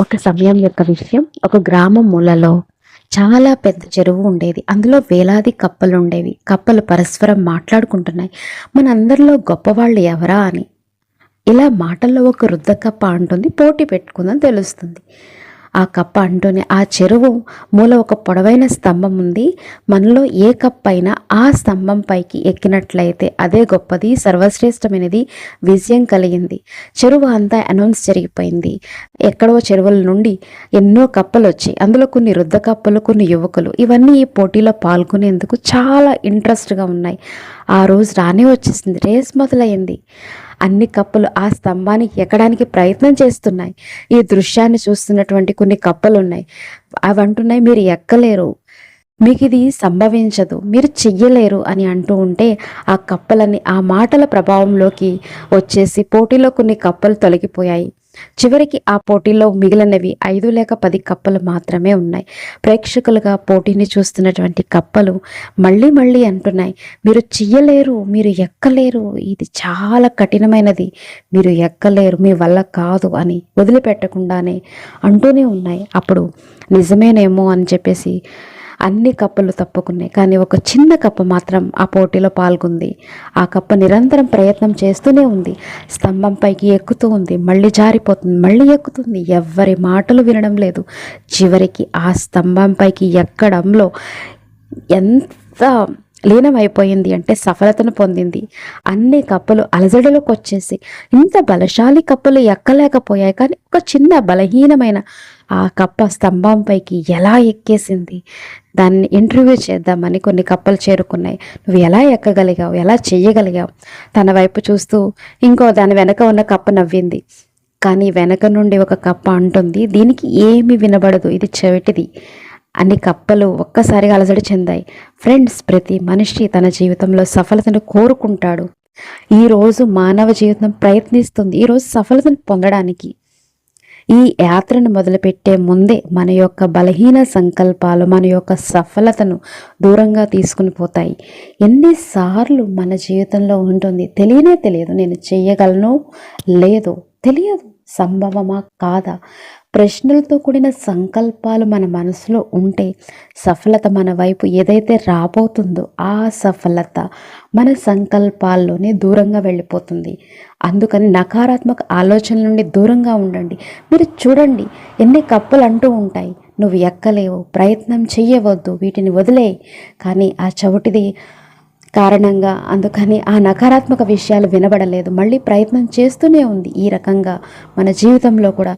ఒక సమయం యొక్క విషయం ఒక గ్రామం మూలలో చాలా పెద్ద చెరువు ఉండేది. అందులో వేలాది కప్పలు ఉండేవి. కప్పలు పరస్పరం మాట్లాడుకుంటున్నాయి. మనందరిలో గొప్పవాళ్ళు ఎవరా అని. ఇలా మాటల్లో ఒక రుద్ద కప్ప అంటుంది పోటీ పెట్టుకుందని తెలుస్తుంది. ఆ కప్ప అంటూనే ఆ చెరువు మూల ఒక పొడవైన స్తంభం ఉంది. మనలో ఏ కప్ప అయినా ఆ స్తంభం పైకి ఎక్కినట్లయితే అదే గొప్పది సర్వశ్రేష్టమైనది విజయం కలిగింది. చెరువు అంతా అనౌన్స్ జరిగిపోయింది. ఎక్కడో చెరువుల నుండి ఎన్నో కప్పలు వచ్చాయి. అందులో కొన్ని రుద్ద కప్పలు కొన్ని యువకులు. ఇవన్నీ ఈ పోటీలో పాల్గొనేందుకు చాలా ఇంట్రెస్ట్గా ఉన్నాయి. ఆ రోజు రానే వచ్చేసింది. రేస్ మొదలైంది. అన్ని కప్పలు ఆ స్తంభానికి ఎక్కడానికి ప్రయత్నం చేస్తున్నాయి. ఈ దృశ్యాన్ని చూస్తున్నటువంటి కొన్ని కప్పలు ఉన్నాయి అవి అంటున్నాయి మీరు ఎక్కలేరు. మీకు ఇది సంభవించదు. మీరు చెయ్యలేరు అని అంటూ ఉంటే ఆ కప్పలని ఆ మాటల ప్రభావంలోకి వచ్చేసి పోటీలో కొన్ని కప్పలు తొలగిపోయాయి. చివరికి ఆ పోటీలో మిగిలినవి ఐదు లేక పది కప్పలు మాత్రమే ఉన్నాయి. ప్రేక్షకులుగా పోటీని చూస్తున్నటువంటి కప్పలు మళ్ళీ మళ్ళీ అంటున్నాయి. మీరు చెయ్యలేరు మీరు ఎక్కలేరు ఇది చాలా కఠినమైనది. మీరు ఎక్కలేరు మీ వల్ల కాదు అని వదిలిపెట్టకుండానే అంటూనే ఉన్నాయి. అప్పుడు నిజమేనేమో అని చెప్పేసి అన్ని కప్పలు తప్పుకున్నాయి. కానీ ఒక చిన్న కప్ప మాత్రం ఆ పోటీలో పాల్గొంది. ఆ కప్ప నిరంతరం ప్రయత్నం చేస్తూనే ఉంది. స్తంభం పైకి ఎక్కుతూ ఉంది. మళ్ళీ జారిపోతుంది. మళ్ళీ ఎక్కుతుంది. ఎవ్వరి మాటలు వినడం లేదు. చివరికి ఆ స్తంభం పైకి ఎక్కడంలో ఎంత లీనమైపోయింది అంటే సఫలతను పొందింది. అన్ని కప్పలు అలజడిలోకి వచ్చేసి ఇంత బలశాలి కప్పలు ఎక్కలేకపోయాయి. కానీ ఒక చిన్న బలహీనమైన ఆ కప్ప స్తంభంపైకి ఎలా ఎక్కేసింది? దాన్ని ఇంటర్వ్యూ చేద్దామని కొన్ని కప్పలు చేరుకున్నాయి. నువ్వు ఎలా ఎక్కగలిగావు? ఎలా చెయ్యగలిగావు? తన వైపు చూస్తూ ఇంకో దాని వెనక ఉన్న కప్ప నవ్వింది. కానీ వెనక నుండి ఒక కప్ప అంటుంది దీనికి ఏమీ వినబడదు. ఇది చెవిటిది. అన్ని కప్పలు ఒక్కసారిగా అలజడి చెందాయి. ఫ్రెండ్స్ ప్రతి మనిషి తన జీవితంలో సఫలతను కోరుకుంటాడు. ఈరోజు మానవ జీవితం ప్రయత్నిస్తుంది. ఈరోజు సఫలతను పొందడానికి ఈ యాత్రను మొదలుపెట్టే ముందే మన యొక్క బలహీన సంకల్పాలు మన యొక్క సఫలతను దూరంగా తీసుకుని పోతాయి. ఎన్నిసార్లు మన జీవితంలో ఉంటుంది? తెలియనే తెలియదు. నేను చేయగలను లేదు తెలియదు. సంభవమా? కాదా? ప్రశ్నలతో కూడిన సంకల్పాలు మన మనసులో ఉంటే సఫలత మన వైపు ఏదైతే రాబోతుందో ఆ సఫలత మన సంకల్పాల్లోనే దూరంగా వెళ్ళిపోతుంది. అందుకని నకారాత్మక ఆలోచనల నుండి దూరంగా ఉండండి. మీరు చూడండి ఎన్ని కప్పులు అంటూ ఉంటాయి. నువ్వు ఎక్కలేవు ప్రయత్నం చెయ్యవద్దు వీటిని వదిలేయి. కానీ ఆ చవిటిది కారణంగా అందుకని ఆ నకారాత్మక విషయాలు వినబడలేదు. మళ్ళీ ప్రయత్నం చేస్తూనే ఉంది ఈ రకంగా మన జీవితంలో కూడా.